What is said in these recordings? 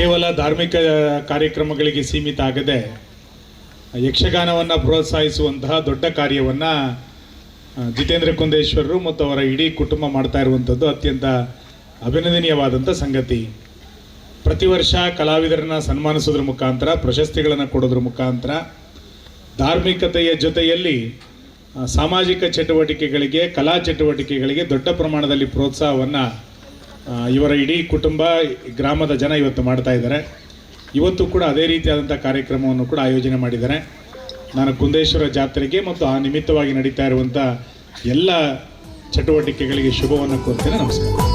ಧಾರ್ಮಿಕ ಕಾರ್ಯಕ್ರಮಗಳಿಗೆ ಸೀಮಿತ ಆಗದೆ ಯಕ್ಷಗಾನವನ್ನು ಪ್ರೋತ್ಸಾಹಿಸುವಂತಹ ದೊಡ್ಡ ಕಾರ್ಯವನ್ನು ಜಿತೇಂದ್ರ ಕುಂದೇಶ್ವರರು ಮತ್ತು ಅವರ ಇಡೀ ಕುಟುಂಬ ಮಾಡ್ತಾ ಇರುವಂಥದ್ದು ಅತ್ಯಂತ ಅಭಿನಂದನೀಯವಾದಂಥ ಸಂಗತಿ. ಪ್ರತಿ ವರ್ಷ ಕಲಾವಿದರನ್ನ ಸನ್ಮಾನಿಸೋದ್ರ ಮುಖಾಂತರ, ಪ್ರಶಸ್ತಿಗಳನ್ನು ಕೊಡೋದ್ರ ಮುಖಾಂತರ, ಧಾರ್ಮಿಕತೆಯ ಜೊತೆಯಲ್ಲಿ ಸಾಮಾಜಿಕ ಚಟುವಟಿಕೆಗಳಿಗೆ, ಕಲಾ ಚಟುವಟಿಕೆಗಳಿಗೆ ದೊಡ್ಡ ಪ್ರಮಾಣದಲ್ಲಿ ಪ್ರೋತ್ಸಾಹವನ್ನು ಇವರ ಇಡೀ ಕುಟುಂಬ ಗ್ರಾಮದ ಜನ ಇವತ್ತು ಮಾಡ್ತಾ ಇದ್ದಾರೆ. ಇವತ್ತು ಕೂಡ ಅದೇ ರೀತಿಯಾದಂಥ ಕಾರ್ಯಕ್ರಮವನ್ನು ಕೂಡ ಆಯೋಜನೆ ಮಾಡಿದ್ದಾರೆ. ನಾನು ಕುಂದೇಶ್ವರ ಜಾತ್ರೆಗೆ ಮತ್ತು ಆ ನಿಮಿತ್ತವಾಗಿ ನಡೀತಾ ಇರುವಂಥ ಎಲ್ಲ ಚಟುವಟಿಕೆಗಳಿಗೆ ಶುಭವನ್ನು ಕೋರ್ತೇನೆ. ನಮಸ್ಕಾರ.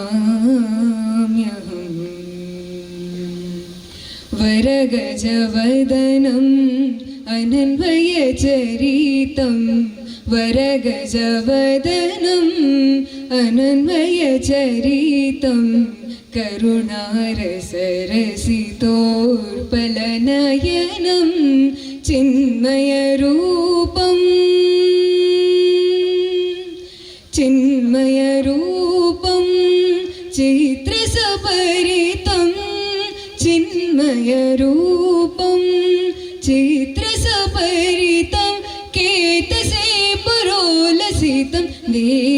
നമാമ്യഹം വരഗജവദനം അനന്വയചരിതം വരഗജവദനം അനന്വയചരിതം കരുണാരസരസിതോർപ്പലനയനം ചിന്മയരൂ चिन्मयरूपं चित्रसपरितं केतसे पुरोलसितं देवं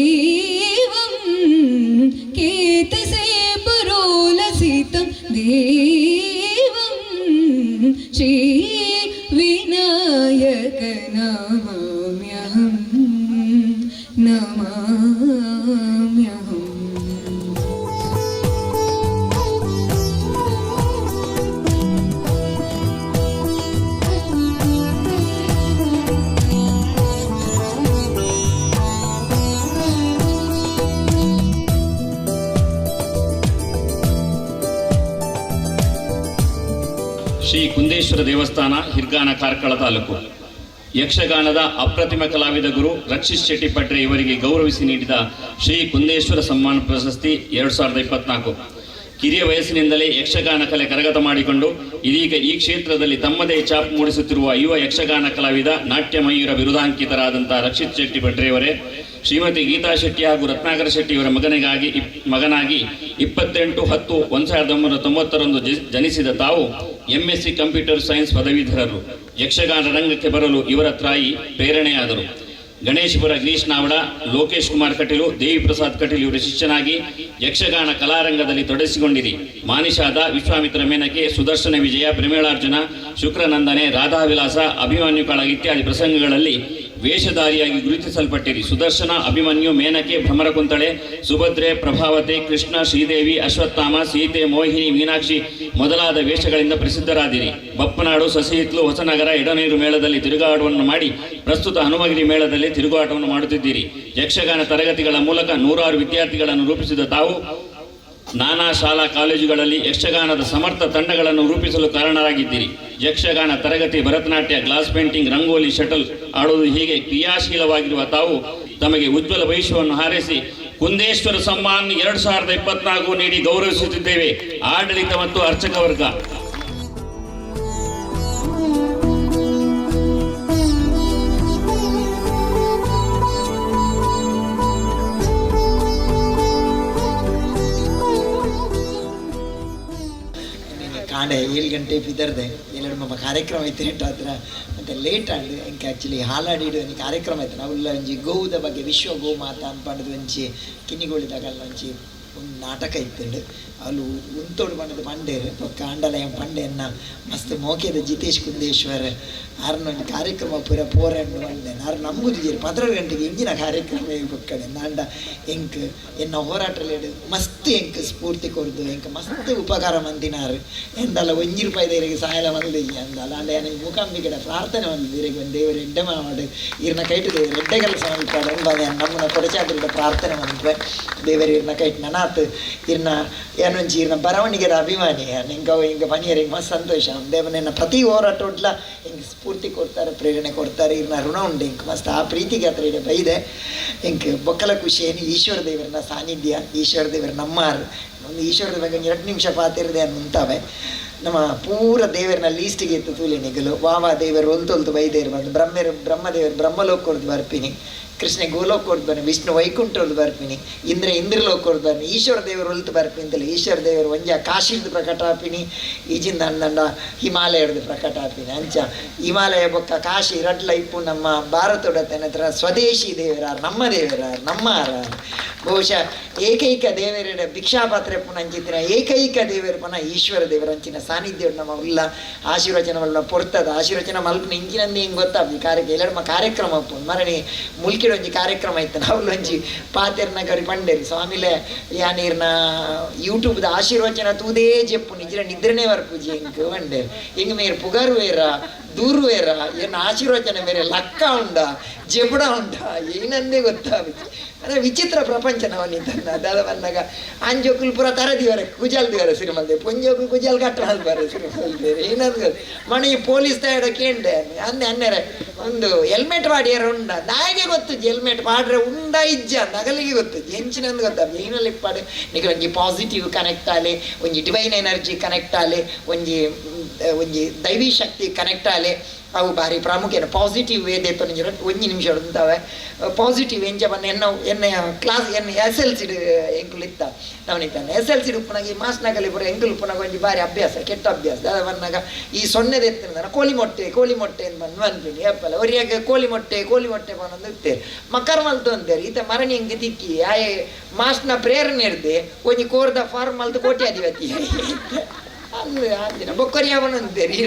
ಶ್ರೀ ಕುಂದೇಶ್ವರ ದೇವಸ್ಥಾನ ಹಿರ್ಗಾನ ಕಾರ್ಕಳ ತಾಲೂಕು. ಯಕ್ಷಗಾನದ ಅಪ್ರತಿಮ ಕಲಾವಿದ ಗುರು ರಕ್ಷಿತ್ ಶೆಟ್ಟಿ ಪಟ್ರೆ ಇವರಿಗೆ ಗೌರವಿಸಿ ನೀಡಿದ ಶ್ರೀ ಕುಂದೇಶ್ವರ ಸಮ್ಮಾನ ಪ್ರಶಸ್ತಿ ಎರಡು ಸಾವಿರದ ಇಪ್ಪತ್ನಾಲ್ಕು. ಕಿರಿಯ ವಯಸ್ಸಿನಿಂದಲೇ ಯಕ್ಷಗಾನ ಕಲೆ ಕರಗತ ಮಾಡಿಕೊಂಡು, ಇದೀಗ ಈ ಕ್ಷೇತ್ರದಲ್ಲಿ ತಮ್ಮದೇ ಛಾಪ್ ಮೂಡಿಸುತ್ತಿರುವ ಯುವ ಯಕ್ಷಗಾನ ಕಲಾವಿದ ನಾಟ್ಯ ಮಯೂರ ಬಿರುದಾಂಕಿತರಾದಂತಹ ರಕ್ಷಿತ್ ಶೆಟ್ಟಿ ಭಟ್ರೆಯವರೇ ಶ್ರೀಮತಿ ಗೀತಾ ಶೆಟ್ಟಿ ಹಾಗೂ ರತ್ನಾಕರ ಶೆಟ್ಟಿ ಇವರ ಮಗನಿಗಾಗಿ ಮಗನಾಗಿ ಇಪ್ಪತ್ತೆಂಟು ಹತ್ತು ಒಂದು ಸಾವಿರದ ಒಂಬೈನೂರ ತೊಂಬತ್ತರಂದು ಜನಿಸಿದ ತಾವು M S C computer science ಪದವೀಧರರು. ಯಕ್ಷಗಾನ ರಂಗಕ್ಕೆ ಬರಲು ಇವರ ತಾಯಿ ಪ್ರೇರಣೆಯಾದರು. ಗಣೇಶಪುರ ಗಿರೀಶ್ ನಾವಡ ಲೋಕೇಶ್ ಕುಮಾರ್ ಕಟೀಲು ದೇವಿ ಪ್ರಸಾದ್ ಕಟೀಲ್ ಇವರ ಶಿಷ್ಯನಾಗಿ ಯಕ್ಷಗಾನ ಕಲಾರಂಗದಲ್ಲಿ ತೊಡಗಿಸಿಕೊಂಡಿರಿ. ಮಾನಿಷಾದ ವಿಶ್ವಾಮಿತ್ರ ಮೇನಕೆ, ಸುದರ್ಶನ ವಿಜಯ, ಪ್ರೇಮೇಳಾರ್ಜುನ, ಶುಕ್ರನಂದನೆ, ರಾಧಾವಿಲಾಸ ಅಭಿಮನ್ಯು ಕಾಳ ಇತ್ಯಾದಿ ಪ್ರಸಂಗಗಳಲ್ಲಿ ವೇಷಧಾರಿಯಾಗಿ ಗುರುತಿಸಲ್ಪಟ್ಟಿರಿ. ಸುದರ್ಶನ ಅಭಿಮನ್ಯು ಮೇನಕೆ ಭ್ರಮರಕುಂತಳೆ ಸುಭದ್ರೆ, ಪ್ರಭಾವತೆ, ಕೃಷ್ಣ, ಶ್ರೀದೇವಿ, ಅಶ್ವತ್ಥಾಮ, ಸೀತೆ, ಮೋಹಿನಿ, ಮೀನಾಕ್ಷಿ ಮೊದಲಾದ ವೇಷಗಳಿಂದ ಪ್ರಸಿದ್ಧರಾದಿರಿ. ಬಪ್ಪನಾಡು, ಸಸಿಹಿತ್ಲು, ಹೊಸನಗರ, ಎಡನೀರು ಮೇಳದಲ್ಲಿ ತಿರುಗಾಟವನ್ನು ಮಾಡಿ ಪ್ರಸ್ತುತ ಹನುಮಗಿರಿ ಮೇಳದಲ್ಲಿ ತಿರುಗಾಟವನ್ನು ಮಾಡುತ್ತಿದ್ದೀರಿ. ಯಕ್ಷಗಾನ ತರಗತಿಗಳ ಮೂಲಕ ನೂರಾರು ವಿದ್ಯಾರ್ಥಿಗಳನ್ನು ರೂಪಿಸಿದ ತಾವು ನಾನಾ ಶಾಲಾ ಕಾಲೇಜುಗಳಲ್ಲಿ ಯಕ್ಷಗಾನದ ಸಮರ್ಥ ತಂಡಗಳನ್ನು ರೂಪಿಸಲು ಕಾರಣರಾಗಿದ್ದೀರಿ. ಯಕ್ಷಗಾನ ತರಗತಿ, Bharatanatyam, glass painting, rangoli, shuttle ಆಡುವುದು ಹೀಗೆ ಕ್ರಿಯಾಶೀಲವಾಗಿರುವ ತಾವು ತಮಗೆ ಉಜ್ವಲ ಭವಿಷ್ಯವನ್ನು ಹಾರೈಸಿ ಕುಂದೇಶ್ವರ ಸಮ್ಮಾನ್ ಎರಡು ಸಾವಿರದ ಇಪ್ಪತ್ನಾಲ್ಕು ನೀಡಿ ಗೌರವಿಸುತ್ತಿದ್ದೇವೆ. ಆಡಳಿತ ಮತ್ತು ಅರ್ಚಕ ವರ್ಗ. ಕಾಂಡೆ ಏಳು ಗಂಟೆ ಬಿದ್ದರ್ದೆ ಎಲ್ಲರೂ ಮಮ್ಮ ಕಾರ್ಯಕ್ರಮ ಐತೆ ಹತ್ರ. ಮತ್ತು ಲೇಟ್ ಆಡಿದೆ ಅಂಕೆ ಆ್ಯಕ್ಚುಲಿ ಹಾಲಾಡಿಡು ಒಂದು ಕಾರ್ಯಕ್ರಮ ಐತೆ. ನಾವು ಒಂಜಿ ಗೋವುದ ಬಗ್ಗೆ, ವಿಶ್ವ ಗೋ ಮಾತಾ ಅನ್ಪಂಡದು ಒಂಚಿ ಕಿನ್ನಿಗೋಳಿದಾಗಲ್ಲ ಒಂಚಿ ನಾಟಕ ಇತ್ತಂಡು ಅಲ್ಲಿ ಉಂತೋಡು ಬಣ್ಣದ ಪಂಡೇರು ಪಕ್ಕ ಆಂಡಲಯ ಪಂಡೆಯನ್ನ ಮಸ್ತ್ ಮೋಕೆದ ಜಿತೇಶ್ ಕುಂದೇಶ್ವರ್ ಆರ್ನ ಒಂದು ಕಾರ್ಯಕ್ರಮ ಪೂರ ಪೋರಣ್ಣು ಅಂಡೆ ಆರು ನಮಗುದು ಜೀರು ಪದ್ನಾರು ಗಂಟೆಗೆ ಇಂಜಿನ ಕಾರ್ಯಕ್ರಮ ಬೊಕ್ಕಡೆ ನಾಂಡ ಎಂಕ್, ಎನ್ನ ಹೋರಾಟಲೇಡು ಮಸ್ತ್ ಎಂಕ್ ಸ್ಫೂರ್ತಿ ಕೊರ್ದು ಎಂಕ್ ಮಸ್ತ್ ಉಪಕಾರ ಮಂದಿನಾರು. ಎಂದಲ್ಲ, ಒಂಜಿ ರೂಪಾಯಿ ದೇವರಿಗೆ ಸಹಾಯ ಬಂದು ಅಂದಲ್ಲ ಅಂಡ ಏನ ಮೂಕಾಂಬಿಕೆಡ ಪ್ರಾರ್ಥನೆ ಒಂದು ದೇವರಿಗೆ, ಒಂದು ದೇವರು ಎಡ್ಡೆ ಮಾಡು. ಇರ್ನ ಕೈಟು ದೇವರು ಎಡ್ಡೆ ಕೆಲಸ ಮಾಡಿದ್ದಾಳೆ ಎಂಬ ನಮ್ಮನ್ನ ಕೊಡಚಾದ್ರಿಂದ ಪ್ರಾರ್ಥನೆ ಮಂತ್ವೆ ದೇವರು ಇರ್ನ ಕೈಟ್ ನನ್ನ ನಾತ್ ಇರ್ನ ಏನೊಂಜಿ ಇರ್ನ ಬರವಣಿಗೆರ ಅಭಿಮಾನಿ ಹಿಂಗೆ ಹಿಂಗೆ ಬನಿಯರಿಗೆ ಮಸ್ತ್ ಸಂತೋಷ. ದೇವನ ಪ್ರತಿ ಹೋರಾಟ ಉಡ್ಲ ಹಿಂಗೆ ಸ್ಫೂರ್ತಿ ಕೊಡ್ತಾರೆ, ಪ್ರೇರಣೆ ಕೊಡ್ತಾರೆ ಇರ್ನ ಋಣ ಉಂಡು ಹಿಂಗೆ ಮಸ್ತ್. ಆ ಪ್ರೀತಿಗೆ ಹತ್ರ ಇದೆ, ಬೈದೆ. ಹಿಂಗೆ ಬೊಕ್ಕಲ ಖುಷಿ ಏನು ಈಶ್ವರ ದೇವರನ್ನ ಸಾನ್ನಿಧ್ಯ, ಈಶ್ವರ ದೇವರ ನಮ್ಮಾರು. ಒಂದು ಈಶ್ವರದ ಬಗ್ಗೆ ಎರಡು ನಿಮಿಷ ಪಾತಿರದೆ ಮುಂತಾವೆ. ನಮ್ಮ ಪೂರ ದೇವರನ್ನ ಲೀಸ್ಟಿಗೆ ಎತ್ತು ತೂಲೆ ನಿಗಲು. ವಾವ ದೇವರು ಒಲ್ತೊಲ್ತು ಬೈದೇರು ಬಂದು ಬ್ರಹ್ಮೇರು ಬ್ರಹ್ಮದೇವರು ಬ್ರಹ್ಮಲೋಕ ಕೊಡ್ದು ಬರ್ಪಿನಿ. ಕೃಷ್ಣ ಗೋಲೋಕ ಕೊಡ್ದು ಬನ್ನಿ ವಿಷ್ಣು ವೈಕುಂಠ ಹೊಲ್ದು ಬರ್ಪಿನಿ ಇಂದ್ರ ಇಂದ್ರಲೋಕ ಕೊಡ್ದು ಬನ್ನಿ ಈಶ್ವರ ದೇವರು ಒಲ್ತು ಬರ್ಪಿನಿ ಅಂತಲ್ಲ, ಈಶ್ವರ ದೇವರು ಒಂಜ ಕಾಶಿರ್ದು ಪ್ರಕಟ ಆಪಿನಿ ಈಜಿಂದ ಅಂದಂಡ ಹಿಮಾಲಯದ ಪ್ರಕಟ ಆಪಿನಿ ಅಂಚ ಹಿಮಾಲಯ ಬೊಕ್ಕ ಕಾಶಿ ರಡ್ಲ ಇಪ್ಪು, ನಮ್ಮ ಭಾರತದ ಹತ್ರ ಸ್ವದೇಶಿ ದೇವರ ನಮ್ಮ ದೇವರ ನಮ್ಮ ಬಹುಶಃ ಏಕೈಕ ದೇವರ ಭಿಕ್ಷಾಪಾತ್ರೆ ಪುನಂಚಿತ್ರ ಏಕೈಕ ದೇವರ ಪುನಃ ಈಶ್ವರ ದೇವರ ಅಂಚಿನ ಸಾನ್ನಿಧ್ಯ ನಮ್ಮ ಉಲ್ಲ ಆಶೀರ್ವಚನವಲ್ಲ ಪೊರ್ತದ, ಆಶೀರ್ವಚನ ಮಲ್ಪನ ಇಂಚಿನಂದು ಹಿಂಗೆ ಗೊತ್ತಾಗ್ಲಿ ಕಾರ್ಯಕ್ರಮ ಎಲ್ಲರ ಕಾರ್ಯಕ್ರಮ ಮರಣಿ ಮುಲ್ಕಿಡ ಒಂಜಿ ಕಾರ್ಯಕ್ರಮ ಇತ್ತು. ಅವಲೊಂಜಿ ಪಾತೆರ್ನ ಗರಿ ಪಂಡೇರಿ, ಸ್ವಾಮಿಲೆ, ಯಾನೀರ್ನ ಯೂಟ್ಯೂಬ್ದ ಆಶೀರ್ವಚನ ತೂದೇ ಜೆಪ್ಪು, ನಿಜ್ರ ನಿದ್ರನೇ ವರ್ಪುಜಿ ಎಂಕ್ ಪಂಡೆರ್. ಹಿಂಗೆ ಮೇರ್ ಪುಗರ್ ವೇರ ದೂರು ವೇರ ಏನು ಆಶೀರ್ವಚನ ಬೇರೆ, ಲಕ್ಕ ಉಂಡ ಜಬಡ ಉಂಡ ಏನಂದೇ ಗೊತ್ತಾಗುತ್ತೆ ಅಂದರೆ ವಿಚಿತ್ರ ಪ್ರಪಂಚ ನವನಿತನ್ನ ದಾದ ಬಂದಾಗ ಅಂಜೋಕುಲ್ ಪುರ ತರದಿವರೆ ಕುಜಲ್ ದಿವರೆ ಸಿರಿಮಲ್ದೆ, ಪೊಂಜೋಕು ಕುಜಲ್ ಕಟ್ಟಲ್ ಬರ ಸಿರಿಮಲ್ದೆ, ಏನಂದ್ ಮನೆಗೆ ಪೊಲೀಸ್ ತಯಾರ ಕೇಂಡೆ ಅಂದೆ ಅನ್ನೆರೆ, ಒಂದು ಹೆಲ್ಮೆಟ್ ಮಾಡಿಯಾರ ಉಂಡ ನಾಯಿಗೆ ಗೊತ್ತು ಹೆಲ್ಮೆಟ್ ಮಾಡ್ರೆ ಉಂಡ ಇಜ್ಜ, ನಗಲಿಗೆ ಗೊತ್ತು ಎಂಚಿನಂದು ಗೊತ್ತಾಗ ಏನಲ್ಲಿ ಪಾಡೆ ನಿಗ ಒಂಜಿ ಪಾಸಿಟಿವ್ ಕನೆಕ್ಟ್ ಆಲೆ, ಒಂಜಿ ಡಿವೈನ್ ಎನರ್ಜಿ ಕನೆಕ್ಟ್ ಆಲೆ, ಒಂಜಿ ಒಂಜಿ ದೈವಿ ಶಕ್ತಿ ಕನೆಕ್ಟ್ ಆಲೆ ಅವು ಬಾರಿ ಪ್ರಾಮುಖ್ಯ ಪಾಸಿಟಿವ್ ವೇ ದೇತ ಒಂಜಿ ನಿಮಿಷ ಉಂತಾವೆ ಪಾಸಿಟಿವ್ ಎಂಜ ಬನ್ನ ಎನ್ನ ಎನ್ನ ಕ್ಲಾಸ್ ಎನ್ನ ಎಸ್ ಎಲ್ ಸಿ ಎಂಕುಲು ಇತ್ತ ನವನಿತಾನೆ ಎಸ್ ಎಲ್ ಸಿ ಉಪ್ಪನಾಗಿ ಮಾಸ್ನಾಗಲಿ ಬರೋ ಎಂಕುಲು ಉಪ್ಪನಾಗ ಒಂಜಿ ಬಾರಿ ಅಭ್ಯಾಸ, ಕೆಟ್ಟ ಅಭ್ಯಾಸ. ಅದ ಬಂದಾಗ ಈ ಸೊನ್ನೆದ ಎತ್ತಿನ ಕೋಳಿ ಮೊಟ್ಟೆ ಕೋಳಿ ಮೊಟ್ಟೆ ಅಂತ ಬಂದು ಬಂದ್ಬಿಡಿ, ಅಪ್ಪಲ್ಲ. ಅವರಿಗೆ ಕೋಳಿ ಮೊಟ್ಟೆ ಕೋಳಿ ಮೊಟ್ಟೆ ಬಂದು ಇರ್ತೇವೆ ಮಕರ್ ಮಲ್ತು ಅಂತೇರಿ ಈತ ಮರಣಿ ಹಿಂಗೆ ತಿಕ್ಕಿ, ಆಯೆ ಮಾಸ್ನ ಪ್ರೇರಣೆ ಇರ್ದೆ ಒಂಜಿ ಕೋರ್ದ ಫಾರ್ಮ್ ಮಲ್ತು ಕೋಟ್ಯಾಧಿಪತಿ. ಅಲ್ಲಿ ಅಂದಿನ ಬೊಕ್ಕರಿಯವನು ಅಂತೇರಿ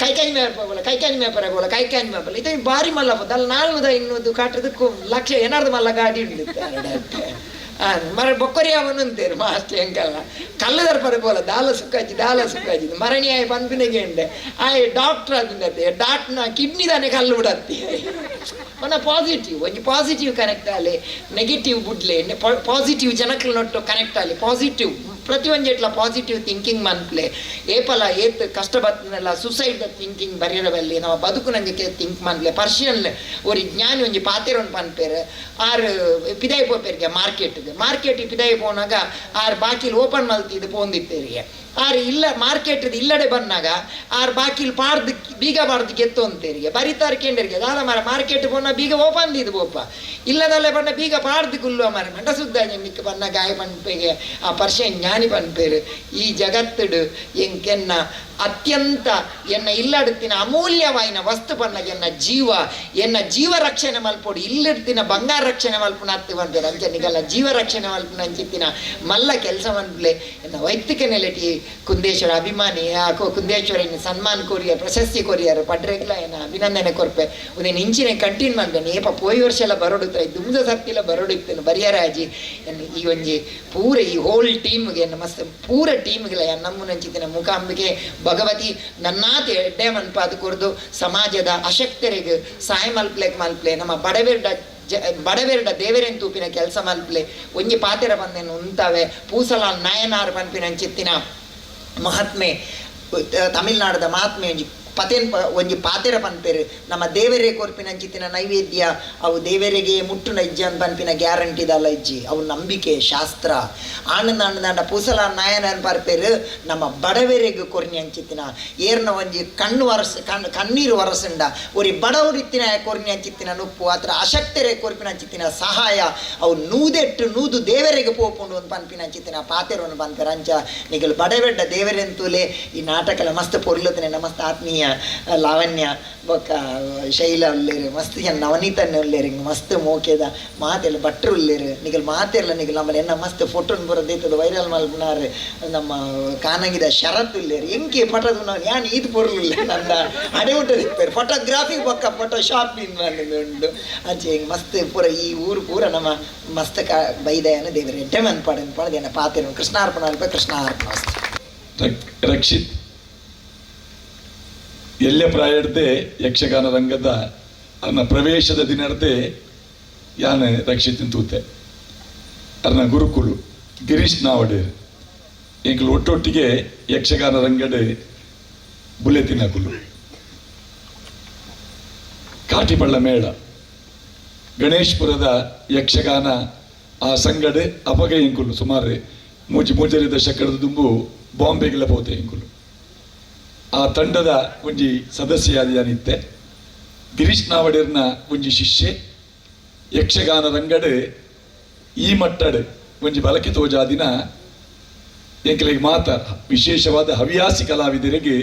ಕೈ ಕೈ ಮೇಪಲ್ಲ ಕೈ ಕಾಯಿ ಮೇಪರಗೋಲ ಕೈ ಕಾಯಿ ಮೇಪಲ್ಲ ಇದು ಬಾರಿ ಮಲ್ಲ ಅಲ್ಲ ನಾಲ್ಕುದ ಇನ್ನೊಂದು ಕಾಟದಕ್ಕೂ ಲಕ್ಷ ಏನಾರ್ದು ಮಲ್ಲ ಗಾಡಿ ಹಿಡಿಯುತ್ತೆ ಮರ ಬೊಕ್ಕರಿ ಅವನು ಅಂತೇರು ಮಾಸ್ಟರ್ ಹೆಂಗಲ್ಲ. ಕಲ್ಲದರ ಪರಗೋಲ ದಾಲ ಸುಕ್ಕಾಜಿ ದಾಲ ಸುಕ್ಕಾಜಿ ಮರಣಿ ಆಯ್ ಪನ್ಪಿನಿಗೆ ಉಂಡೆ ಆಯ್ ಡಾಕ್ಟರ್ ಅದಿಂದತೆ ಡಾಕ್ಟ್ನ ಕಿಡ್ನಿ ತಾನೆ ಕಲ್ಲು ಬಿಡತ್ತಿ. ಮನ ಪಾಸಿಟಿವ್ ಒಂಜಿ ಪಾಸಿಟಿವ್ ಕನೆಕ್ಟ್ ಆಲೆ ನೆಗೆಟಿವ್ ಬುಡ್ಲೆ ಪಾಸಿಟಿವ್ ಜನಕ್ಕೆ ನೊಟ್ಟು ಕನೆಕ್ಟ್ ಆಲೆ ಪಾಸಿಟಿವ್ ಪ್ರತಿ ಒಂಜಿ ಎಟ್ಲ ಪಾಸಿಟಿವ್ ಥಿಂಕಿಂಗ್ ಮನ್ಪ್ಲೆ ಏಪಲ ಏತ್ ಕಷ್ಟ ಬತ್ತನೆಲ್ಲ ಸುಸೈಡ್ ಥಿಂಕಿಂಗ್ ಬರೆಯರವಲ್ಲಿ ನಾವು ಬದುಕು ನಂಗೆ ಥಿಂಕ್ ಮನ್ಪ್ಲೆ ಪರ್ಷಿಯನ್ ಜ್ಞಾನಿ ಒಂಜಿ ಪಾತೆರೊಂದು ಪನ್ಪೇರು ಆರು ಪಿದಾಯಿ ಪೋಪೇರಿಗೆ ಮಾರ್ಕೆಟ್ಗೆ ಮಾರ್ಕೆಟ್ ಪಿದಾಯಿ ಪೋನಾಗ ಆರು ಬಾಕಿಲ್ ಓಪನ್ ಮಲ್ತಿದ್ದು ಪೋಂದಿತ್ತೇರಿಗೆ ಆರು ಇಲ್ಲ ಮಾರ್ಕೆಟ್ ಇಲ್ಲಡೆ ಬಂದಾಗ ಆರು ಬಾಕಿಲ್ ಪಾಡ್ದು ಬೀಗ ಪಾಡ್ದು ಗೆತ್ತು ಅಂತೇರಿಗೆ ಬರಿತಾರೆ ಕೇಂದ್ರಿಗೆ ದಾದ ಮರ ಮಾರ್ಕೆಟ್ ಪೋನ ಬೀಗ ಓಪನ್ ದಿದ್ದು ಬೋಪ ಇಲ್ಲದಲ್ಲೇ ಬಣ್ಣ ಬೀಗ ಪಾಡ್ದು ಗುಲ್ಲುವ ಮರ. ಮಂಡ ಸುದ್ದ ನಿಕ್ಕ ಬಣ್ಣ ಗಾಯ ಪನ್ಪೆಗೆ ಆ ಪರ್ಷನ್ ಜ್ಞಾನಿ ಪನ್ಪೇರು ಈ ಜಗತ್ತುಡು ಎಂಕೆನ್ನ ಅತ್ಯಂತ ಎನ್ನ ಇಲ್ಲಡುತ್ತಿನ ಅಮೂಲ್ಯವಾಯಿನ ವಸ್ತು ಬಣ್ಣ ಎನ್ನ ಜೀವ ಎನ್ನ ಜೀವ ರಕ್ಷಣೆ ಮಲ್ಪೊಡು ಇಲ್ಲಿಡ್ತಿನ ಬಂಗಾರ ರಕ್ಷಣೆ ಮಲ್ಪುನ ಬಂತೇನೆ ಅಂಚನಿಗಲ್ಲ ಜೀವ ರಕ್ಷಣೆ ಮಲ್ಪುನ ಅಂಚಿತ್ತಿನ ಮಲ್ಲ ಕೆಲಸ ಮಲ್ಪಲೆ ಎನ್ನ ವೈಯಕ್ತಿಕ ನೆಲೆಟಿ ಕುಂದೇಶ್ವರ ಅಭಿಮಾನಿ ಕುಂದೇಶ್ವರನ ಸನ್ಮಾನ ಕೊರಿಯ ಪ್ರಶಸ್ತಿ ಕೊರಿಯರು ಪಡ್ರೆಗ್ಲ ಏನ ಅಭಿನಂದನೆ ಕೊರ್ಪೆ. ಉದೇನು ಇಂಚಿನ ಕಂಟಿನ್ಯೂ ಮಾಡ್ಬೇನೆ ಏಪ ಪೋಯಿ ವರ್ಷ ಎಲ್ಲ ಬರೋಡುತ್ತ ದುಮ್ದ ಸರ್ತಿಲ್ಲ ಬರೋಡಿತ್ತೇನೆ ಬರಿಯರಾಜಿ. ಎನ್ನ ಈ ಒಂಜಿ ಪೂರ ಈ ಹೋಲ್ ಟೀಮ್ಗೆ ಮಸ್ತ್ ಪೂರ ಟೀಮ್ಗೆಲ್ಲ ನಮ್ಮನಂಚಿತ್ತಿನ ಮೂಕಾಂಬಿಕೆ ಭಗವತಿ ನನ್ನಾತ ಎಡ್ಡೆ ಮನ್ಪ ಅದು ಕೊರ್ದು ಸಮಾಜದ ಅಶಕ್ತರಿಗೆ ಸಹಾಯ ಮಲ್ಪ್ಲೆಕ್ ಮಲ್ಪ್ಲೆ, ನಮ್ಮ ಬಡವೆರ್ಡ ಜ, ಬಡವೆರ್ಡ ದೇವರೇನ್ ತೂಪಿನ ಕೆಲಸ ಮಲ್ಪ್ಲೆ, ಒಂಜಿ ಪಾತೆರ ಬಂದೇನು ಉಂತಾವೆ ಪೂಸಲ ನಾಯನಾರ್ ಪನ್ಪಿನ ಚಿತ್ತಿನ ಮಹಾತ್ಮೆ ತಮಿಳ್ನಾಡದ ಮಹಾತ್ಮೆ ಒಂಜಿ ಪತೆನ್ ಪ, ಒಂಜಿ ಪಾತೆರ ಪನ್ಪೆರು. ನಮ್ಮ ದೇವರೇ ಕೊರ್ಪಿನ ಚಿತ್ತಿನ ನೈವೇದ್ಯ, ಅವು ದೇವರಿಗೆ ಮುಟ್ಟು ನಜ್ಜಿ ಅಂತ ಪನ್ಪಿನ ಗ್ಯಾರಂಟಿ ದಲ್ಲ ಇಜ್ಜಿ. ಅವು ನಂಬಿಕೆ, ಶಾಸ್ತ್ರ. ಆನಂದ ಆನಂದ ಪೂಸಲ, ನಾಯನ ಪರ್ಪೆರು ನಮ್ಮ ಬಡವರಿಗೆ ಕೊರ್ನಿ ಅಂಚಿತ್ತಿನ ಏರ್ನ ಒಂಜಿ ಕಣ್ಣು ವರಸ, ಕಣ್, ಕಣ್ಣೀರು ವರಸಂಡ. ಒರಿ ಬಡವರಿತ್ತಿನ ಕೊರ್ನಿ ಅಂಚಿತ್ತಿನ ನುಪ್ಪು ಅತ್ರ ಅಶಕ್ತರೆ ಕೊರ್ಪಿನ ಅಂಚಿತ್ತಿನ ಸಹಾಯ. ಅವು ನೂದೆಟ್ಟು ನೂದು ದೇವರಿಗೆ ಪೋಪುಂಡು ಒಂದು ಪನ್ಪಿನ ಅಂಚಿತ್ತಿನ ಪಾತೆರವನ್ನು ಪನ್ಪೆರ. ಅಂಚ ನಿಗಲು ಬಡವೆಡ್ಡ ದೇವರೆಂತೂಲೆ ಈ ನಾಟಕಲ ಮಸ್ತ್ ಪೊರ್ಲುತ್ತನೆ. ಮಸ್ತ್ ಆತ್ಮೀಯ. ಲಾವಣ್ಯ ಬೊಕ್ಕ, ಶೈಲ ಉಲ್ಲೇರು ಮಸ್ತ್ ಜನ ನವನೀತನ್ನೇ ಉಲ್ಲೇರು ಹಿಂಗೆ ಮಸ್ತ್ ಮೋಕೆದ ಮಾತೆಲ್ಲ, ಭಟ್ರು ಉಲ್ಲೇರು ನಿಗಲ್ ಮಾತೆಲ್ಲ ನಿಗಲ್, ನಮ್ಮಲ್ಲಿ ಎನ್ನ ಮಸ್ತ್ ಫೋಟೋನ್ ಬರೋದೈತದ ವೈರಲ್ ಮಲ್ಪುನಾರ್ ನಮ್ಮ ಕಾನಂಗಿದ ಶರತ್ ಉಲ್ಲೇರು ಎಂಕೆ ಪಟದು ನಾವು ಯಾನ್ ಈದ್ ಪೊರ್ಲಿಲ್ಲ ನಂದ ಅಡೆ ಊಟದಿಪ್ಪೇರು ಫೋಟೋಗ್ರಾಫಿ ಬೊಕ್ಕ ಫೋಟೋ ಶಾಪಿಂಗ್ ಉಂಡು ಅಂಚೆ ಹಿಂಗೆ ಮಸ್ತ್ ಪೂರ ಈ ಊರು ಪೂರ ನಮ್ಮ ಮಸ್ತ್ ಕ ಬೈದಯನ ದೇವರ. ಎಡ್ಡೆ ಮನ್ಪಾಡು ಅನ್ಪಾಡು ಏನ ಪಾತೆರು. ಕೃಷ್ಣಾರ್ಪಣ ಅಲ್ಪ ಕೃಷ್ಣಾರ್ಪಣ ಅಸ್ತು ರಕ್- ರಕ್ಷಿತ್. ಎಲ್ಲೆ ಪ್ರಾಯಡ್ದೆ ಯಕ್ಷಗಾನ ರಂಗದ ಅನ್ನ ಪ್ರವೇಶದ ದಿನರ್ದೆ ಯಾನೆ ರಕ್ಷಿತಿನ ತೂತೆ. ಅರ್ನ ಗುರುಕುಲು ಗಿರೀಶ್ ನಾವಡೇರ್ ಈಗಲೂ ಒಟ್ಟೊಟ್ಟಿಗೆ ಯಕ್ಷಗಾನ ರಂಗಡೆ ರಂಗಡ್ ಬುಲೆತಿನಕುಲು ಕಾಟಿಪಳ್ಳ ಮೇಳ. ಗಣೇಶ್ಪುರದ ಯಕ್ಷಗಾನ ಆ ಸಂಗಡೆ ಅಪಗ ಇಂಕುಲು ಸುಮಾರು ಮೂಜಿ ಮೂಜರಿ ದಶಕದ ದುಂಬು ಬಾಂಬೆಗೆಲ್ಲ ಪೋತೆ ಇಂಕುಲು ಆ ತಂಡದ ಒಂಜಿ ಸದಸ್ಯಾದಿಯಾನಿತ್ತೆ ಗಿರೀಶ್ ನಾವಡೆರ್ನ ಒಂಜಿ ಶಿಷ್ಯೆ, ಯಕ್ಷಗಾನ ರಂಗಡ್, ಈ ಮಟ್ಟಡ್ ಒಂಜಿ ಬಲಕೆ ತೋಜಾದಿನ ಎಂಕಲಿಗೆ ಮಾತ ವಿಶೇಷವಾದ ಹವ್ಯಾಸಿ ಕಲಾವಿದರಿಗೆ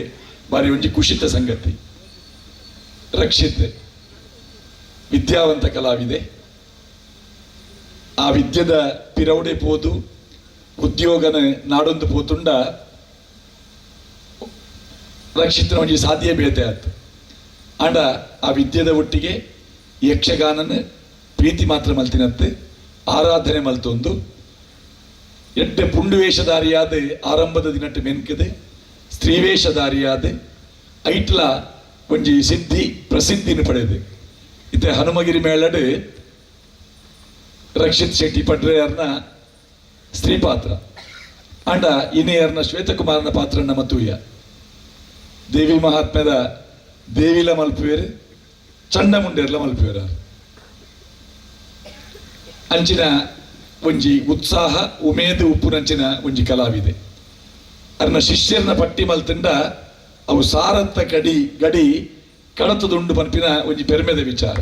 ಬಾರಿ ಒಂಜಿ ಕುಶಿತ ಸಂಗತಿ. ರಕ್ಷಿತ್, ವಿದ್ಯಾವಂತ ಕಲಾವಿದೆ. ಆ ವಿದ್ಯದ ಪಿರೌಡೆ ಪೋದು, ಉದ್ಯೋಗನ ನಾಡೊಂದು ಪೋತುಂಡ ರಕ್ಷಿತನ ಒಂಜಿ ಸಾಧ್ಯ ಬೇತೆ ಆಯ್ತು ಆಂಡ ಆ ವಿದ್ಯದ ಒಟ್ಟಿಗೆ ಯಕ್ಷಗಾನನ ಪ್ರೀತಿ ಮಾತ್ರ ಮಲ್ತಿನತ್ತೆ ಆರಾಧನೆ ಮಲ್ತೊಂದು. ಎಡ್ಡೆ ಪುಂಡು ವೇಷಧಾರಿಯಾದ ಆರಂಭದ ದಿನಟ್ಟು ಮೆನ್ಕದೆ ಸ್ತ್ರೀ ವೇಷಧಾರಿಯಾದ ಐಟ್ಲ ಒಂಜಿ ಸಿದ್ಧಿ ಪ್ರಸಿದ್ಧಿನ ಪಡೆದು. ಇತ್ತೆ ಹನುಮಗಿರಿ ಮೇಳಡ್ ರಕ್ಷಿತ್ ಶೆಟ್ಟಿ ಪಡ್ರೆಯರ್ನ ಸ್ತ್ರೀ ಪಾತ್ರ. ಅಂಡ ಇನೆಯರ್ನ ಶ್ವೇತಕುಮಾರನ ಪಾತ್ರನ ಮತ್ತೂಯ ದೇವಿ ಮಹಾತ್ಮ್ಯದ ದೇವಿಲ ಮಲ್ಪುವೇರು, ಚಂಡಮುಂಡೇರ್ಲ ಮಲ್ಪುವೆರ ಅಂಚಿನ ಒಂಜಿ ಉತ್ಸಾಹ, ಉಮೇದು, ಉಪ್ಪುನಂಚಿನ ಒಂಜಿ ಕಲಾವಿದೆ. ಅರ್ನ ಶಿಷ್ಯರನ್ನ ಪಟ್ಟಿ ಮಲ್ತಿಂಡ ಅವು ಸಾರಂತ ಕಡಿ, ಗಡಿ ಕಡತದುಂಡು ಪನ್ಪಿನ ಒಂಜಿ ಪೆರ್ಮೆದ ವಿಚಾರ.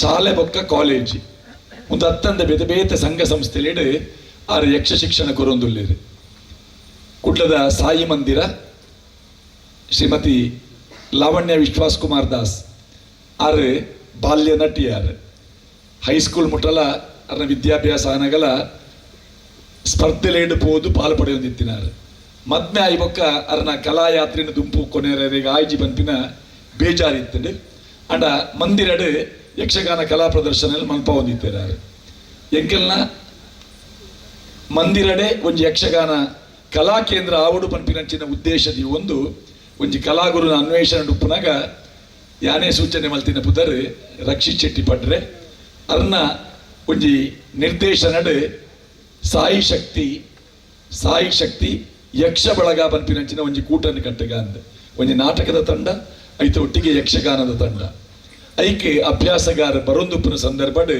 ಶಾಲೆ ಬೊಕ್ಕ ಕಾಲೇಜ್. ಒಂದು ಅತ್ತಂದ ಬೇತೆ ಬೇತೆ ಸಂಘ ಸಂಸ್ಥೆಲಿಡು ಆರು ಯಕ್ಷ ಶಿಕ್ಷಣ ಕೊರೊಂದುಲ್ಲೇರು. ಕುಡ್ಲದ ಸಾಯಿ ಮಂದಿರ, ಶ್ರೀಮತಿ ಲಾವಣ್ಯ ವಿಶ್ವಾಸ್ ಕುಮಾರ್ ದಾಸ್ ಆರು ಬಾಲ್ಯ ನಟಿ ಆರು ಹೈಸ್ಕೂಲ್ ಮುಟ್ಟಲ ಅರ್ನ ವಿದ್ಯಾಭ್ಯಾಸ ಆನಗಲ ಸ್ಪರ್ಧೆಲೇಡು ಪೋದು ಪಾಲು ಪಡೆಯೊಂದಿತ್ತಿನಾರು ಮದ್ಮೆ ಆಯಿ ಬೊಕ್ಕ ಅರ್ನ ಕಲಾಯಾತ್ರಿನ ದುಂಪು ಕೊನೆಯರಿಗೆ ಆಯ್ಜಿ ಪನ್ಪಿನ ಬೇಜಾರಿತ್ತಂಡು. ಅಂಡ ಮಂದಿರಡು ಯಕ್ಷಗಾನ ಕಲಾ ಪ್ರದರ್ಶನ ಮಲ್ಪ ಹೊಂದಿತ್ತಾರೆ ಎಂಕೆಲ್ನ ಮಂದಿರಡೆ ಒಂಜಿ ಯಕ್ಷಗಾನ ಕಲಾ ಕೇಂದ್ರ ಆವಡು ಪನ್ಪಿನಂಚಿನ ಉದ್ದೇಶದಿ ಒಂದು, ಒಂಜಿ ಕಲಾಗುರುನ ಅನ್ವೇಷಣೆ ಉಪ್ಪುನಾಗ ಯಾನೇ ಸೂಚನೆ ಮಲ್ತಿನ ಪುದರ್ ರಕ್ಷಿತ್ ಶೆಟ್ಟಿ ಪಡ್ರೆ ಅರ್ನ ಒಂಜಿ ನಿರ್ದೇಶನಡ್ ಸಾಯಿ ಶಕ್ತಿ ಸಾಯಿ ಶಕ್ತಿ, ಯಕ್ಷ ಬಳಗ ಪನ್ಪಿನಂಚಿನ ಒಂಜಿ ಕೂಟನ್ನು ಕಟ್ಟಗ ಅಂದ. ಒಂಜಿ ನಾಟಕದ ತಂಡ, ಐತ ಒಟ್ಟಿಗೆ ಯಕ್ಷಗಾನದ ತಂಡ. ಐಕೆ ಅಭ್ಯಾಸಗಾರ ಬರೊಂದುಪ್ಪನ ಸಂದರ್ಭಡ್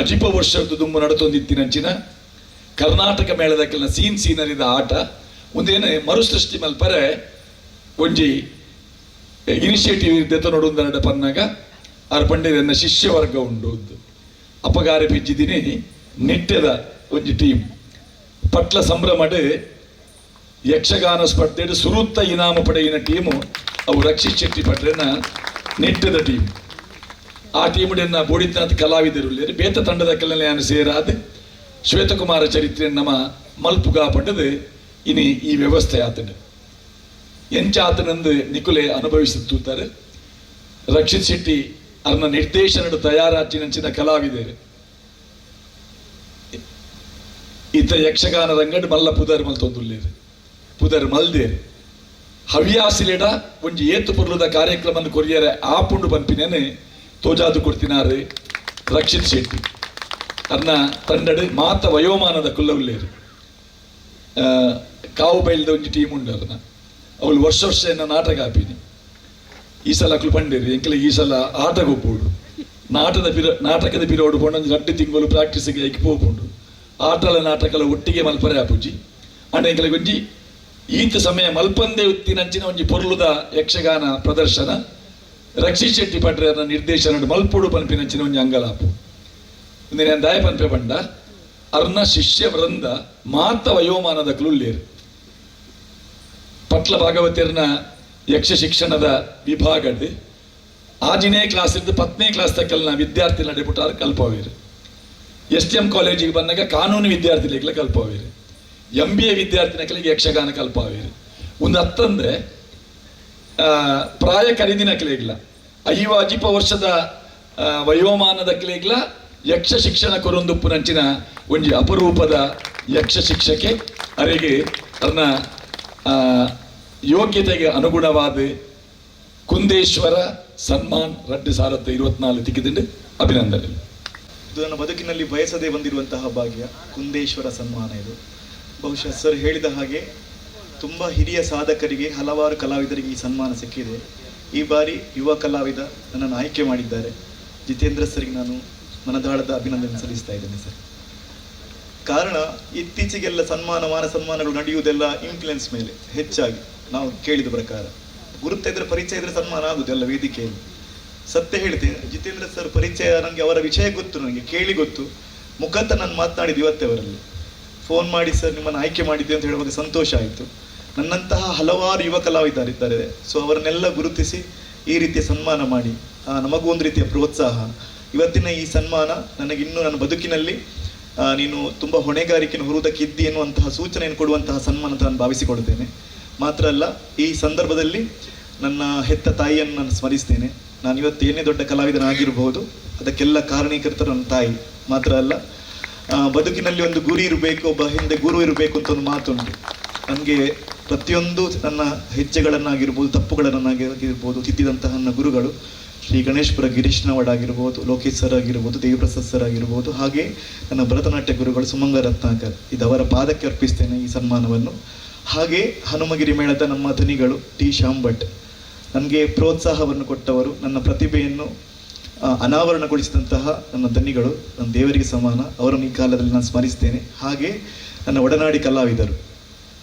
ಅಜಿಪ ವರ್ಷದ ದುಮ್ಮು ನಡತೊಂದಿತ್ತಿನಂಚಿನ ಕರ್ನಾಟಕ ಮೇಳದ ಕೆಲನ ಸೀನ್ ಸೀನರಿದ ಆಟ. ಒಂದೇನು, ಮರುಸೃಷ್ಟಿ ಮಲ್ಪರೆ ಒಂಜಿ ಇನಿಷಿಯೇಟಿವ್ ಇರ್ದೆತ ನೋಡುಂದರಡ ಪನ್ನಾಗ ಆರ್ ಪಂಡೆ ನನ್ನ ಶಿಷ್ಯ ವರ್ಗ ಉಂಡು ಅಪಗಾರ ಬಿಜ್ಜಿದ್ದೀನಿ ನಿಟ್ಟದ ಒಂಜಿ ಟೀಮ್ ಪಟ್ಲ ಸಂಭ್ರಮಡ್ ಯಕ್ಷಗಾನ ಸ್ಪರ್ಧೆಡ್ ಸುರುತ್ತ ಇನಾಮ ಪಡೆಯಿನ ಟೀಮು ಅವು ರಕ್ಷಿತ್ ಶೆಟ್ಟಿ ಪಟ್ರೆನ ನಿಟ್ಟದ ಟೀಮ್ ಆ ಟೀಮ್ ಬೋಡಿತ್ನಾಥ್ ಕಲಾವಿದರು. ಬೇತ ತಂಡದ ಕೆಲ ಸೇರಾದ. ಶ್ವೇತಕುಮಾರ ಚರಿತ್ರೆ ನಮ್ಮ ಪಂಡದು ಇನಿ ಈ ವ್ಯವಸ್ಥೆ ಆತನ ಎಂಚ ಆತನಂದು ನಿಕುಲೆ ಅನುಭವಿಸುತ್ತಾರೆ ರಕ್ಷಿತ್ ಶೆಟ್ಟಿ ಅರ್ನ ನಿರ್ದೇಶನಡು ತಯಾರಾಚಿನಂಚಿನ ಕಲಾವಿದರು. ಇತ ಯಕ್ಷಗಾನ ರಂಗಡ್ ಮಲ್ಲ ಪುದರ್ ಮಲ್ತೊಂದುಲ್ಲೇರು ಪುದರ್ ಮಲ್ದೇರು. ಹವ್ಯಾಸಿಲೆಡ ಒಂಜಿ ಏತು ಪುರ್ಲದ ಕಾರ್ಯಕ್ರಮ ಕೊರಿಯರೆ ಆಪುಂಡು ಪನ್ಪಿನೇನೆ ತೋಜಾದು ಕೊಡ್ತಿನಾರು ರಕ್ಷಿತ್ ಶೆಟ್ಟಿ. ಅರ್ನ ತಂಡಡ್ ಮಾತ ವಯೋಮಾನದ ಕುಲ್ಲವುಲ್ಲೇರು ಆ, ಕಾವು ಬೈಲ್ದ ಒಂಜಿ ಟೀಮ್ ಉಂಡು ಅರ್ನ ಅವಳು ವರ್ಷ ವರ್ಷ ಎನ್ನ ನಾಟಕ ಆಪಿನಿ ಈ ಸಲ ಅಕ್ಲು ಪಂಡೇರಿ ಎಂಕಲೆ ಈ ಸಲ ಆಟ ಗೊಪ್ಪುಡು ನಾಟದ ಪಿರ ನಾಟಕದ ಪಿರೋಡು ಪೊಂಡೊಂದು ರಡ್ಡು ತಿಂಗಳು ಪ್ರಾಕ್ಟೀಸ್ಗೆ ಐಕಿ ಪೋಪುಂಡು ಆಟಲ ನಾಟಕಲ ಒಟ್ಟಿಗೆ ಮಲ್ಪರೆ ಆಪುಜಿ. ಅಂಡ ಎಂಕಲೆ ಈತ ಸಮಯ ಮಲ್ಪಂದೆ ಉತ್ತಿನಂಚಿನ ಒಂಜಿ ಪೊರ್ಲುದ ಯಕ್ಷಗಾನ ಪ್ರದರ್ಶನ. ರಕ್ಷಿ ಶೆಟ್ಟಿ ಪಟ್ರೆ ನಿರ್ದೇಶನ ಮಲ್ಪುಡು ಪನ್ಪಿನಂಚಿನ ಒಂಜಿ ಅಂಗಲಾಪು ನಿನ್ನೆಂದಾಯ ಪಂಪೆ ಬಂಡ ಅರ್ನ ಶಿಷ್ಯ ವೃಂದ ಮಾತ ವಯೋಮಾನದ ಕ್ಲುಲ್ಲೇರು ಪಟ್ಲ ಭಾಗವತಿಯರ್ನ ಯಕ್ಷ ಶಿಕ್ಷಣದ ವಿಭಾಗಡ್ ಆಜಿನೇ ಕ್ಲಾಸ್ ಇದ್ದು ಪತ್ನೇ ಕ್ಲಾಸ್ ತಕ್ಕಲ್ನ ವಿದ್ಯಾರ್ಥಿ ನಡೆಬಿಟ್ಟಾರ ಕಲ್ಪವೇರು. ಎಸ್ ಟಿ ಎಂ ಕಾಲೇಜಿಗೆ ಬಂದಾಗ ಕಾನೂನು ವಿದ್ಯಾರ್ಥಿಗಳ ಕಲ್ಪವೇರು. ಎಂ ಬಿ ಎ ವಿದ್ಯಾರ್ಥಿನಕಲಿಗೆ ಯಕ್ಷಗಾನ ಕಲ್ಪಾವೇರು. ಒಂದು ಹತ್ತಂದ್ರೆ ಪ್ರಾಯ ಖರೀದಿನ ಕಲೆಗಳ ಐವ ಅಜಿಪ ವರ್ಷದ ವಯೋಮಾನದ ಕಲೆಗಳ ಯಕ್ಷ ಶಿಕ್ಷಣ ಕೊರೊಂದುಪ್ಪು ನಂಚಿನ ಒಂಜಿ ಅಪರೂಪದ ಯಕ್ಷ ಶಿಕ್ಷಕೆ. ಅರಿಗೆ ತನ್ನ ಯೋಗ್ಯತೆಗೆ ಅನುಗುಣವಾದ ಕುಂದೇಶ್ವರ ಸನ್ಮಾನ್ ರಡ್ಡು ಸಾವಿರದ ಇರುವತ್ನಾಲ್ಕು ತಿಕ್ಕಿದಂಡು ಅಭಿನಂದನೆ. ಇದು ನನ್ನ ಬದುಕಿನಲ್ಲಿ ಬಯಸದೇ ಬಂದಿರುವಂತಹ ಭಾಗ್ಯ ಕುಂದೇಶ್ವರ ಸನ್ಮಾನ ಇದು. ಬಹುಶಃ ಸರ್ ಹೇಳಿದ ಹಾಗೆ ತುಂಬ ಹಿರಿಯ ಸಾಧಕರಿಗೆ ಹಲವಾರು ಕಲಾವಿದರಿಗೆ ಈ ಸನ್ಮಾನ ಸಿಕ್ಕಿದೆ. ಈ ಬಾರಿ ಯುವ ಕಲಾವಿದ ನನ್ನನ್ನು ಆಯ್ಕೆ ಮಾಡಿದ್ದಾರೆ. ಜಿತೇಂದ್ರ ಸರ್ಗೆ ನಾನು ಮನದಾಳದ ಅಭಿನಂದನೆ ಸಲ್ಲಿಸ್ತಾ ಇದ್ದೇನೆ, ಸರ್. ಕಾರಣ, ಇತ್ತೀಚೆಗೆಲ್ಲ ಸನ್ಮಾನ, ಮಾನ ಸನ್ಮಾನಗಳು ನಡೆಯುವುದೆಲ್ಲ ಇನ್ಫ್ಲುಯೆನ್ಸ್ ಮೇಲೆ, ಹೆಚ್ಚಾಗಿ ನಾವು ಕೇಳಿದ ಪ್ರಕಾರ. ಗುರುತ ಇದ್ರೆ ಪರಿಚಯ ಇದ್ರೆ ಸನ್ಮಾನ ಆಗುದೆಲ್ಲ ವೇದಿಕೆಯಲ್ಲಿ. ಸತ್ಯ ಹೇಳ್ತೇನೆ, ಜಿತೇಂದ್ರ ಸರ್ ಪರಿಚಯ ನನಗೆ ಅವರ ವಿಷಯ ಗೊತ್ತು ನನಗೆ ಕೇಳಿ ಗೊತ್ತು. ಮುಖಾಂತರ ನಾನು ಮಾತನಾಡಿದ್ದು ಇವತ್ತೇ ಅವರಲ್ಲಿ. ಫೋನ್ ಮಾಡಿ, ಸರ್, ನಿಮ್ಮನ್ನು ಆಯ್ಕೆ ಮಾಡಿದ್ದೆ ಅಂತ ಹೇಳುವಾಗ ಸಂತೋಷ ಆಯಿತು. ನನ್ನಂತಹ ಹಲವಾರು ಯುವ ಕಲಾವಿದರಿದ್ದಾರೆ. ಸೊ ಅವರನ್ನೆಲ್ಲ ಗುರುತಿಸಿ ಈ ರೀತಿಯ ಸನ್ಮಾನ ಮಾಡಿ ನಮಗೂ ಒಂದು ರೀತಿಯ ಪ್ರೋತ್ಸಾಹ. ಇವತ್ತಿನ ಈ ಸನ್ಮಾನ ನನಗೆ ಇನ್ನೂ ನನ್ನ ಬದುಕಿನಲ್ಲಿ ನೀನು ತುಂಬ ಹೊಣೆಗಾರಿಕೆಯನ್ನು ಹೊರುವುದಕ್ಕಿದ್ದಿ ಎನ್ನುವಂತಹ ಸೂಚನೆಯನ್ನು ಕೊಡುವಂತಹ ಸನ್ಮಾನ ಅಂತ ನಾನು ಭಾವಿಸಿಕೊಡ್ತೇನೆ ಮಾತ್ರ ಅಲ್ಲ, ಈ ಸಂದರ್ಭದಲ್ಲಿ ನನ್ನ ಹೆತ್ತ ತಾಯಿಯನ್ನು ನಾನು ಸ್ಮರಿಸ್ತೇನೆ. ನಾನು ಇವತ್ತು ಏನೇ ದೊಡ್ಡ ಕಲಾವಿದನಾಗಿರಬಹುದು ಅದಕ್ಕೆಲ್ಲ ಕಾರಣೀಕರ್ತರು ನನ್ನ ತಾಯಿ. ಮಾತ್ರ ಅಲ್ಲ ಬದುಕಿನಲ್ಲಿ ಒಂದು ಗುರಿ ಇರಬೇಕು, ಒಬ್ಬ ಹಿಂದೆ ಗುರು ಇರಬೇಕು ಅಂತ ಒಂದು ಮಾತುಂಟು. ನನಗೆ ಪ್ರತಿಯೊಂದು ನನ್ನ ಹೆಜ್ಜೆಗಳನ್ನಾಗಿರ್ಬೋದು, ತಪ್ಪುಗಳನ್ನಾಗಿರ್ಬೋದು, ತಿದ್ದಿದಂತಹ ನನ್ನ ಗುರುಗಳು. ಶ್ರೀ ಗಣೇಶ್ಪುರ ಗಿರೀಶ್ ನವಡ್ ಆಗಿರ್ಬೋದು, ಲೋಕೇಶ್ ಸರ್ ಆಗಿರ್ಬೋದು, ದೇವಿಪ್ರಸಾದ್ ಸರ್ ಆಗಿರ್ಬೋದು, ಹಾಗೆ ನನ್ನ ಭರತನಾಟ್ಯ ಗುರುಗಳು ಸುಮಂಗ ರತ್ನಾಕರ್ ಅವರ ಪಾದಕ್ಕೆ ಅರ್ಪಿಸ್ತೇನೆ ಈ ಸನ್ಮಾನವನ್ನು. ಹಾಗೆ ಹನುಮಗಿರಿ ಮೇಳದ ನಮ್ಮ ಧನಿಗಳು ಟಿ ಶ್ಯಾಮ್ ಭಟ್ ನನಗೆ ಪ್ರೋತ್ಸಾಹವನ್ನು ಕೊಟ್ಟವರು, ನನ್ನ ಪ್ರತಿಭೆಯನ್ನು ಅನಾವರಣಗೊಳಿಸಿದಂತಹ ನನ್ನ ಧನಿಗಳು ನನ್ನ ದೇವರಿಗೆ ಸಮಾನ. ಅವರನ್ನು ಈ ಕಾಲದಲ್ಲಿ ನಾನು ಸ್ಮರಿಸ್ತೇನೆ. ಹಾಗೆ ನನ್ನ ಒಡನಾಡಿ ಕಲಾವಿದರು.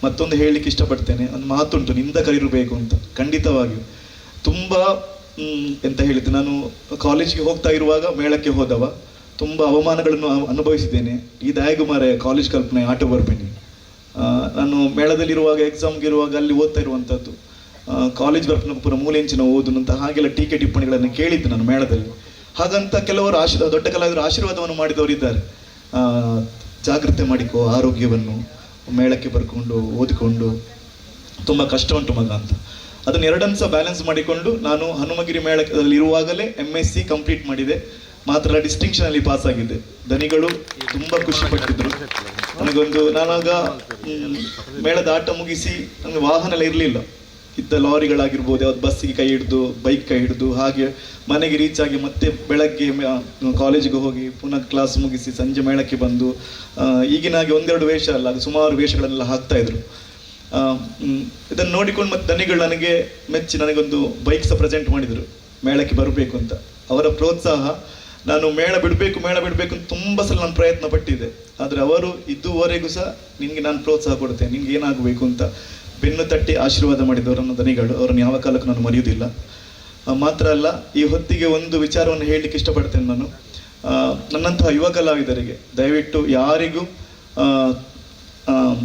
ಮತ್ತೊಂದು ಹೇಳಲಿಕ್ಕೆ ಇಷ್ಟಪಡ್ತೇನೆ, ಒಂದು ಮಾತುಂಟು, ನಿಂದ ಕರಿರಬೇಕು ಅಂತ, ಖಂಡಿತವಾಗಿಯೂ. ತುಂಬ ಎಂತ ಹೇಳಿದ್ದು. ನಾನು ಕಾಲೇಜಿಗೆ ಹೋಗ್ತಾ ಇರುವಾಗ ಮೇಳಕ್ಕೆ ಹೋದವ. ತುಂಬ ಅವಮಾನಗಳನ್ನು ಅನುಭವಿಸಿದ್ದೇನೆ. ಈ ದಯಾಗುಮಾರ ಕಾಲೇಜ್ ಕಲ್ಪನೆ ಆಟ ಬರ್ಬೇನಿ. ನಾನು ಮೇಳದಲ್ಲಿರುವಾಗ ಎಕ್ಸಾಮ್ಗೆ ಇರುವಾಗ ಅಲ್ಲಿ ಓದ್ತಾ ಇರುವಂಥದ್ದು ಕಾಲೇಜ್ ಬರ್ಪನ ಪುರ ಮೂಲೆಂಚಿನ ಓದುನಂತ ಹಾಗೆಲ್ಲ ಟೀಕೆ ಟಿಪ್ಪಣಿಗಳನ್ನು ಕೇಳಿದ್ದು ನಾನು ಮೇಳದಲ್ಲಿ. ಹಾಗಂತ ಕೆಲವರು ಆಶೀರ್ವಾದ ದೊಡ್ಡ ಕಲಾವಿದರು ಆಶೀರ್ವಾದವನ್ನು ಮಾಡಿದವರು ಇದ್ದಾರೆ. ಆ, ಜಾಗ್ರತೆ ಮಾಡಿಕೋ ಆರೋಗ್ಯವನ್ನು ಮೇಳಕ್ಕೆ ಬರ್ಕೊಂಡು ಓದಿಕೊಂಡು ತುಂಬ ಕಷ್ಟ ಉಂಟು ಮಗ ಅಂತ. ಅದನ್ನ ಎರಡನ್ನು ಸಹ ಬ್ಯಾಲೆನ್ಸ್ ಮಾಡಿಕೊಂಡು ನಾನು ಹನುಮಗಿರಿ ಮೇಳದಲ್ಲಿ ಇರುವಾಗಲೇ ಎಂ ಎಸ್ ಸಿ ಕಂಪ್ಲೀಟ್ ಮಾಡಿದೆ. ಮಾತ್ರ ಡಿಸ್ಟಿಂಕ್ಷನ್ ಅಲ್ಲಿ ಪಾಸ್ ಆಗಿದ್ದೆ. ದನಿಗಳು ತುಂಬಾ ಖುಷಿ ಪಟ್ಟಿದ್ರು. ನನಗೊಂದು ನಾನಾಗ ಮೇಳದ ಆಟ ಮುಗಿಸಿ ನನಗೆ ವಾಹನ ಎಲ್ಲ ಇರಲಿಲ್ಲ. ಇದ್ದ ಲಾರಿಗಳಾಗಿರ್ಬೋದು ಯಾವ್ದು ಬಸ್ಸಿಗೆ ಕೈ ಹಿಡಿದು ಬೈಕ್ ಕೈ ಹಿಡಿದು ಹಾಗೆ ಮನೆಗೆ ರೀಚ್ ಆಗಿ ಮತ್ತೆ ಬೆಳಗ್ಗೆ ಕಾಲೇಜಿಗೆ ಹೋಗಿ ಪುನಃ ಕ್ಲಾಸ್ ಮುಗಿಸಿ ಸಂಜೆ ಮೇಳಕ್ಕೆ ಬಂದು ಈಗಿನ ಹಾಗೆ ಒಂದೆರಡು ವೇಷ ಅಲ್ಲ ಅದು ಸುಮಾರು ವೇಷಗಳನ್ನೆಲ್ಲ ಹಾಕ್ತಾ ಇದ್ರು. ಆ, ಮ್, ಇದನ್ನು ನೋಡಿಕೊಂಡು ಮತ್ತು ದನಿಗಳು ನನಗೆ ಮೆಚ್ಚಿ ನನಗೊಂದು ಬೈಕ್ ಸಹ ಪ್ರೆಸೆಂಟ್ ಮಾಡಿದರು, ಮೇಳಕ್ಕೆ ಬರಬೇಕು ಅಂತ. ಅವರ ಪ್ರೋತ್ಸಾಹ, ನಾನು ಮೇಳ ಬಿಡಬೇಕು ಮೇಳ ಬಿಡಬೇಕು ಅಂತ ತುಂಬ ಸಲ ನಾನು ಪ್ರಯತ್ನ ಪಟ್ಟಿದ್ದೆ. ಆದರೆ ಅವರು ಇದುವರೆಗೂ ಸಹ ನಿನಗೆ ನಾನು ಪ್ರೋತ್ಸಾಹ ಕೊಡ್ತೇನೆ ನಿಮ್ಗೆ ಏನಾಗಬೇಕು ಅಂತ ಬೆನ್ನು ತಟ್ಟಿ ಆಶೀರ್ವಾದ ಮಾಡಿದವರು ನನ್ನ ದನಿಗಳು, ಅವರನ್ನು ಯಾವ ಕಾಲಕ್ಕೂ ನಾನು ಮರೆಯುವುದಿಲ್ಲ. ಮಾತ್ರ ಅಲ್ಲ, ಈ ಹೊತ್ತಿಗೆ ಒಂದು ವಿಚಾರವನ್ನು ಹೇಳಲಿಕ್ಕೆ ಇಷ್ಟಪಡ್ತೇನೆ ನಾನು. ನನ್ನಂತಹ ಯುವ ಕಲಾವಿದರಿಗೆ ದಯವಿಟ್ಟು ಯಾರಿಗೂ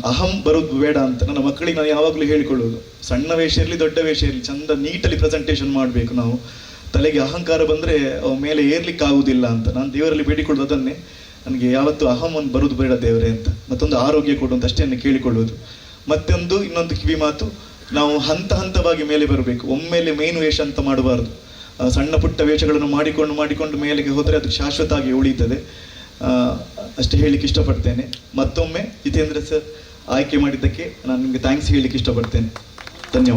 ಅಹಂ ಬರೋದು ಬೇಡ ಅಂತ ನನ್ನ ಮಕ್ಕಳಿಗೆ ನಾನು ಯಾವಾಗಲೂ ಹೇಳಿಕೊಳ್ಳೋದು ಸಣ್ಣ ವೇಷ ಇರಲಿ, ದೊಡ್ಡ ವೇಷ ಇರಲಿ, ಚಂದ ನೀಟಲ್ಲಿ ಪ್ರೆಸೆಂಟೇಷನ್ ಮಾಡಬೇಕು ನಾವು. ತಲೆಗೆ ಅಹಂಕಾರ ಬಂದರೆ ಮೇಲೆ ಏರ್ಲಿಕ್ಕೆ ಆಗುವುದಿಲ್ಲ ಅಂತ. ನಾನು ದೇವರಲ್ಲಿ ಬೇಡಿಕೊಳ್ಳೋದು ಅದನ್ನೇ. ನನಗೆ ಯಾವತ್ತು ಅಹಂ ಒಂದು ಬರೋದು ಬೇಡ ದೇವರೇ ಅಂತ. ಮತ್ತೊಂದು ಆರೋಗ್ಯ ಕೊಡು ಅಂತ ಅಷ್ಟೇ ಕೇಳಿಕೊಳ್ಳೋದು ಮತ್ತೊಂದು ಇನ್ನೊಂದು ಕಿವಿ ಮಾತು, ನಾವು ಹಂತ ಹಂತವಾಗಿ ಮೇಲೆ ಬರಬೇಕು. ಒಮ್ಮೆಲೆ ಮೇನ್ ವೇಷ ಅಂತ ಮಾಡಬಾರ್ದು. ಸಣ್ಣ ಪುಟ್ಟ ವೇಷಗಳನ್ನು ಮಾಡಿಕೊಂಡು ಮಾಡಿಕೊಂಡು ಮೇಲೆಗೆ ಹೋದರೆ ಅದು ಶಾಶ್ವತವಾಗಿ ಉಳಿಯುತ್ತದೆ. ಅಷ್ಟೇ ಹೇಳಲಿಕ್ಕೆ ಇಷ್ಟಪಡ್ತೇನೆ. ಮತ್ತೊಮ್ಮೆ ಜಿತೇಂದ್ರ ಸರ್ ಆಯ್ಕೆ ಮಾಡಿದ್ದಕ್ಕೆ ನಾನು ನಿಮಗೆ ಥ್ಯಾಂಕ್ಸ್ ಹೇಳಲಿಕ್ಕೆ ಇಷ್ಟಪಡ್ತೇನೆ. ಧನ್ಯವಾದ.